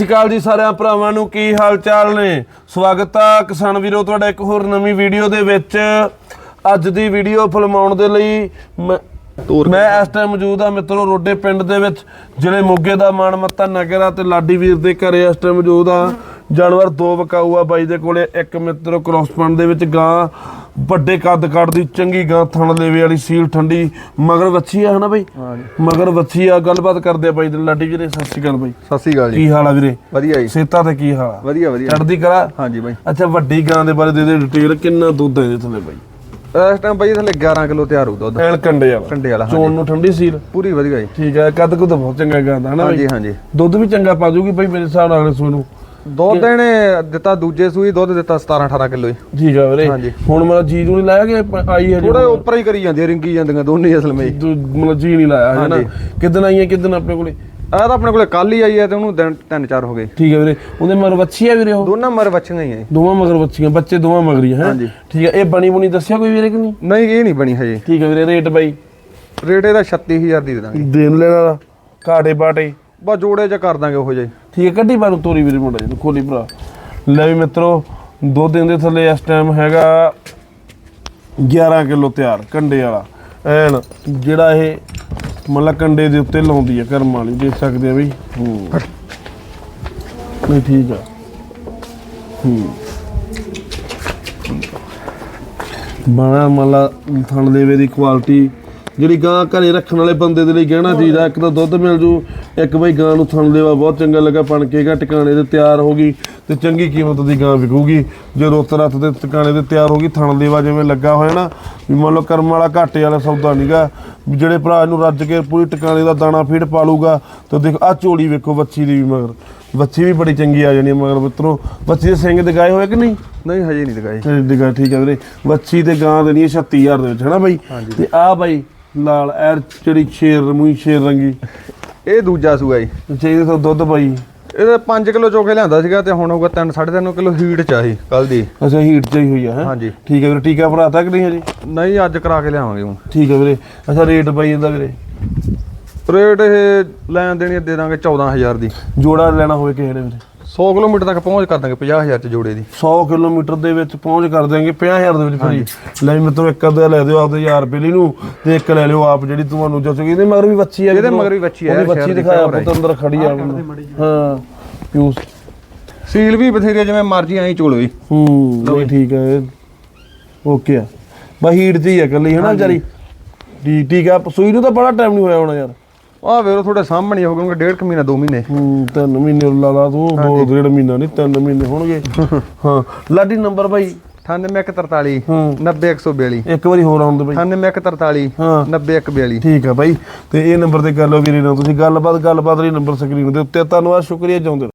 ਸ਼੍ਰੀ ਅਕਾਲ ਜੀ ਸਾਰਿਆਂ ਭਰਾਵਾਂ ਨੂੰ ਕੀ ਹਾਲ ਚਾਲ ਨੇ? ਸਵਾਗਤ ਆ ਕਿਸਾਨ ਵੀਰੋ ਤੁਹਾਡਾ ਇੱਕ ਹੋਰ ਨਵੀਂ ਵੀਡੀਓ ਦੇ ਵਿੱਚ। ਅੱਜ ਦੀ ਵੀਡੀਓ ਫਿਲਮਾਉਣ ਦੇ ਲਈ ਮੈਂ ਮੈਂ ਇਸ ਟਾਈਮ ਮੌਜੂਦ ਆ ਮਿੱਤਰੋ ਰੋਡੇ ਪਿੰਡ ਦੇ ਵਿੱਚ ਜਿਹੜੇ ਮੋਗੇ ਦਾ ਮਾਨਮੱਤਾ ਨਗਰ ਆ ਤੇ ਲਾਡੀ ਵੀਰ ਦੇ ਘਰੇ ਇਸ ਟਾਈਮ ਮੌਜੂਦ ਆ। ਜਾਨਵਰ ਦੋ ਵਕਾਊ ਆ ਬਾਈ ਦੇ ਕੋਲੇ ਇੱਕ ਮਿੱਤਰੋ ਕ੍ਰੋਸਪੰਡ ਦੇ ਵਿੱਚ ਗਾਂ। ਵੱਡੇ ਕੱਦ ਕੱਦ ਦੀ ਚੰਗੀ ਗਾਂ ਥਣ ਲੇਵੇ ਵਾਲੀ ਸੀਲ ਠੰਡੀ। ਮਗਰ ਵੱਛੀ ਆ ਹਨਾ ਬਾਈ? ਮਗਰ ਵੱਛੀ ਆ ਗੱਲਬਾਤ ਕਰਦੇ ਆ ਬਾਈ ਦੇ ਲਾਡੀ ਵੀਰੇ ਸਤਿ ਸ਼੍ਰੀ ਅਕਾਲ ਬਾਈ। ਸਤਿ ਸ੍ਰੀ ਅਕਾਲ ਜੀ। ਕੀ ਹਾਲ ਆ ਵੀਰੇ? ਵਧੀਆ ਜੀ। ਸੇਤਾ ਤੇ ਕੀ ਹਾਲ ਆ? ਵਧੀਆ ਵਧੀਆ। ਚੜਦੀ ਕਰਾ ਹਾਂਜੀ ਬਾਈ। ਅੱਛਾ ਵੱਡੀ ਗਾਂ ਦੇ ਬਾਰੇ ਦੇ ਦੇ ਡਿਟੇਲ ਕਿੰਨਾ ਦੁੱਧ ਹੈ ਇਹਦੇ ਥੱਲੇ ਬਾਈ? ਇਸ ਟਾਈਮ ਬਾਈ ਥੱਲੇ 11 ਕਿਲੋ ਤਿਆਰ ਹੋ ਦੁੱਧ। ਐਨ ਕੰਡੇ ਵਾਲਾ। ਕੰਡੇ ਵਾਲਾ ਚੋਣ ਨੂੰ ਠੰਡੀ ਸੀਲ। ਪੂਰੀ ਵਧੀਆ ਜੀ। ਠੀਕ ਹੈ ਕੱਦ ਕੁਦ ਬਹੁਤ ਚੰਗਾ ਗਾਂ ਦਾ ਹਨਾ ਬਾਈ? ਹਾਂਜੀ। ਹਾਂਜੀ ਦੁੱਧ ਵੀ ਚੰਗਾ ਪਾ ਜੂਗੀ ਬਾਈ ਮੇਰੇ ਹਿਸਾਬ ਨਾਲ ਸੂਈ ਨੂੰ। ਦੁੱਧ ਇਹਨੇ ਦਿੱਤਾ ਦੂਜੇ ਸੂਈ ਦੁੱਧ ਦਿੱਤਾ 17 18 ਕਿਲੋ ਜੀ ਠੀਕ ਆ ਵੀਰੇ। ਹਾਂਜੀ। ਹੁਣ ਮੇਰਾ ਜੀ ਨੂੰ ਨਹੀਂ ਲਾਇਆ ਕਿ ਪ- ਆਈ ਹੈ ਥੋੜਾ ਉੱਪਰ ਹੀ ਕਰੀ ਜਾਂਦੀ ਰਿੰਗੀ ਜਾਂਦੀਆਂ ਦੋਨੇ ਅਸਲ ਵਿੱਚ। ਮਤਲਬ ਜੀ ਨਹੀਂ ਲਾਇਆ ਹੈ ਨਾ। ਕਿਦਨ ਆਈ ਹੈ ਕਿਦਨ ਆਪਣੇ ਕੋਲੇ? ਆ ਤਾਂ ਆਪਣੇ ਕੋਲੇ ਕੱਲ ਹੀ ਆਈ ਹੈ ਤੇ ਉਹਨੂੰ ਦਿਨ ਤਿੰਨ ਚਾਰ ਹੋ ਗਏ। ਠੀਕ ਹੈ ਵੀਰੇ। ਉਹਦੇ ਮਗਰ ਵੱਛੀ ਆ ਵੀਰੇ ਉਹ? ਦੋਨਾਂ ਮਰ ਬੱਚੀਆਂ ਹੀ ਆ ਜੀ। ਦੋਵਾਂ ਮਗਰ ਵੱਛੀਆਂ ਬੱਚੇ ਦੋਵਾਂ ਮਗਰੀ ਹੈ ਹਾਂਜੀ। ਠੀਕ ਹੈ ਇਹ ਬਣੀ ਬੁਣੀ ਦੱਸਿਆ ਕੋਈ ਵੀਰੇ ਕਿ ਨਹੀਂ? ਨਹੀਂ ਇਹ ਨਹੀਂ ਬਣੀ ਹਜੇ। ਠੀਕ ਹੈ ਵੀਰੇ ਰੇਟ ਬਾਈ? ਰੇਟ ਇਹਦਾ 36000 ਦੀ ਦੇ ਦਾਂਗੇ। ਦੇਣ ਲੈਣਾ ਦਾ ਘਾਟੇ ਬਾਟੇ ਬਸ ਜੋੜੇ ਚ ਕਰ ਦਾਂਗੇ ਉਹ ਜਿਹਾ। ਠੀਕ ਹੈ, ਕੱਢੀ ਬਾਰੂ ਤੋਰੀ ਵੀਰੇ ਮੁੰਡਾ ਜੀ, ਖੋਲੀ ਭਰਾ। ਲੈ ਵੀ ਮਿੱਤਰੋ, ਦੋ ਦਿਨ ਦੇ ਥੱਲੇ ਇਸ ਟਾਈਮ ਹੈਗਾ 11 ਕਿਲੋ ਤਿਆਰ, ਕੰਡੇ ਵਾਲਾ। ਐਨ, ਜਿਹੜਾ ਇਹ ਮਤਲਬ ਕੰਡੇ ਦੇ ਉੱਤੇ ਲਾਉਂਦੀ ਹੈ, ਕਰਮ ਵਾਲੀ, ਦੇਖ ਸਕਦੇ ਆ ਬਈ ਹੂੰ। ਨਹੀਂ, ਠੀਕ ਆ। ਹੂੰ। ਬਣਾ ਮਤਲਬ ਥਣ ਦੇਵੇ ਦੀ ਕੁਆਲਿਟੀ ਜਿਹੜੀ ਗਾਂ ਘਰੇ ਰੱਖਣ ਵਾਲੇ ਬੰਦੇ ਦੇ ਲਈ ਗਹਿਣਾ ਚੀਜ਼ ਆ ਇੱਕ ਤਾਂ ਦੁੱਧ ਮਿਲ ਜੂ ਇੱਕ ਬਈ ਗਾਂ ਨੂੰ ਥਣ ਦੇਵਾ ਬਹੁਤ ਚੰਗਾ ਲੱਗਾ ਪਣ ਕੇ ਗਾ ਟਿਕਾਣੇ ਤੇ ਤਿਆਰ ਹੋ ਗਈ ਤੇ ਚੰਗੀ ਕੀਮਤ ਦੀ ਗਾਂ ਵਿਕੂਗੀ। ਜੇ ਰੁੱਤ ਰੱਤ ਦੇ ਟਿਕਾਣੇ ਤੇ ਤਿਆਰ ਹੋ ਗਈ ਥਣ ਦੇਵਾ ਜਿਵੇਂ ਲੱਗਾ ਹੋਇਆ ਨਾ ਵੀ ਮੰਨ ਲਓ ਕਰਮ ਵਾਲਾ ਘਾਟੇ ਵਾਲਾ ਸੌਦਾ ਨਹੀਂਗਾ ਜਿਹੜੇ ਭਰਾ ਨੂੰ ਰੱਜ ਕੇ ਪੂਰੀ ਟਿਕਾਣੇ ਦਾ ਦਾਣਾ ਫੀਡ ਪਾ ਲੂਗਾ ਤਾਂ ਦੇਖੋ ਆ ਝੋਲੀ ਵੇਖੋ ਬੱਚੀ ਦੀ ਵੀ ਮਗਰ। ਬੱਚੀ ਵੀ ਬੜੀ ਚੰਗੀ ਆ ਜਾਣੀ ਮਗਰ ਮਿੱਤਰੋ। ਬੱਚੀ ਦੇ ਸਿੰਘ ਦਿਖਾਏ ਹੋਏ ਕਿ ਨਹੀਂ? ਨਹੀਂ ਹਜੇ ਨਹੀਂ ਇਹ ਦਿਗਾ ਠੀਕ ਹੈ ਵੀਰੇ। ਵੱਛੀ ਤੇ ਗਾਂ ਦੇਣੀ ਹੈ 36000 ਦੇ ਵਿੱਚ ਹੈਨਾ ਬਾਈ? ਤੇ ਆ ਬਾਈ ਲਾਲ ਐਰ ਜਿਹੜੀ ਸ਼ੇਰ ਰਮੂਈ ਸ਼ੇਰ ਰੰਗੀ। ਇਹ ਦੂਜਾ ਸੂਆ ਜੀ। ਚਾਹੀਦੇ ਤੋਂ ਦੁੱਧ ਬਾਈ ਇਹਦਾ 5 ਕਿਲੋ ਚੋਕੇ ਲਿਆਂਦਾ ਸੀਗਾ ਤੇ ਹੁਣ ਹੋਊਗਾ 3 3.5 ਕਿਲੋ ਹੀਟ ਚ ਆਹੀ ਕੱਲ ਦੀ। ਅੱਛਾ ਹੀਟ ਚਾਹੀ ਹੋਈ ਆ ਹੈ? ਹਾਂਜੀ। ਠੀਕ ਹੈ ਵੀਰੇ ਟੀਕਾ ਭਰਾਤਾ ਕਿ ਨਹੀਂ ਹਜੇ? ਨਹੀਂ ਅੱਜ ਕਰਾ ਕੇ ਲਿਆਵਾਂਗੇ ਹੁਣ। ਠੀਕ ਹੈ ਵੀਰੇ ਅੱਛਾ ਰੇਟ ਬਾਈ ਇਹਦਾ ਵੀਰੇ। ਰੇਟ ਇਹ ਲੈਣ ਦੇਣੀ ਦੇ ਦਾਂਗੇ 14000 ਦੀ। ਜੋੜਾ ਲੈਣਾ ਹੋਵੇ ਕਿਸੇ ਨੇ ਵੀਰੇ। 100 ਕਿਲੋਮੀਟਰ ਤੱਕ ਪਹੁੰਚ ਕਰ ਦਾਂਗੇ 50000 ਚ ਜੋੜੇ ਦੀ। 100 ਕਿਲੋਮੀਟਰ ਦੇ ਵਿੱਚ ਪਹੁੰਚ ਕਰ ਦੇਾਂਗੇ 50000 ਦੇ ਵਿੱਚ ਫਰੀ। ਲੈ ਵੀ ਮਿੱਤਰੋ ਇੱਕ ਅੱਧਾ ਲੈ ਦਿਓ ਆਪਦੇ 1000 ਰੁਪਏ ਲਈ ਨੂੰ ਤੇ ਇੱਕ ਲੈ ਲਿਓ ਆਪ ਜਿਹੜੀ ਤੁਹਾਨੂੰ ਜਚੋਗੀ। ਇਹਦੇ ਮਗਰ ਵੀ ਬੱਚੀ ਆ ਇਹਦੇ। ਮਗਰ ਵੀ ਬੱਚੀ ਆ, ਉਹਦੀ ਬੱਚੀ ਦਿਖਾਇਆ ਪੁੱਤ ਅੰਦਰ ਖੜੀ ਆ ਹਾਂ ਪਿਊਸ ਸੀਲ ਵੀ ਬਥੇਰੀ ਜਿਵੇਂ ਮਰਜ਼ੀ ਐਂ ਚੋਲ ਵੀ। ਹੂੰ ਨਹੀਂ ਠੀਕ ਹੈ ਓਕੇ ਆ। ਬਸ ਹੀਟ ਹੀ ਆ ਕੱਲੀ ਹੈ ਨਾ ਵਿਚਾਰੀ? ਠੀਕ ਠੀਕ ਆ ਸੂਈ ਨੂੰ ਤਾਂ ਬੜਾ ਟਾਈਮ ਨਹੀਂ ਹੋਇਆ ਹੋਣਾ ਯਾਰ। ਆਹ ਵੇਰੋ ਤੁਹਾਡੇ ਸਾਹਮਣੇ ਹੋ ਗਏ ਡੇਢ ਕੁ ਮਹੀਨਾ 2 ਮਹੀਨੇ। ਹੂੰ ਤਿੰਨ ਮਹੀਨੇ ਲਾ ਲਾ ਤੂੰ ਦੋ ਡੇਢ ਮਹੀਨਾ ਨਹੀਂ ਤਿੰਨ ਮਹੀਨੇ ਹੋਣਗੇ। ਹਾਂ ਲਾਡੀ ਨੰਬਰ ਬਾਈ। 9143 ਹੂੰ। 90142 ਇੱਕ ਵਾਰੀ ਹੋਰ ਆਉਣ ਦੇ ਬਾਈ। 9143 ਹਾਂ। 90142 ਠੀਕ ਆ ਬਾਈ ਤੇ ਇਹ ਨੰਬਰ ਤੇ ਕਰ ਲਓ ਵੀਰੇ ਨਾਲ ਤੁਸੀਂ ਗੱਲਬਾਤ ਗੱਲਬਾਤ ਲਈ ਨੰਬਰ ਸਕਰੀਨ ਦੇ ਉੱਤੇ ਧੰਨਵਾਦ ਸ਼ੁਕਰੀਆ ਰਹੋ।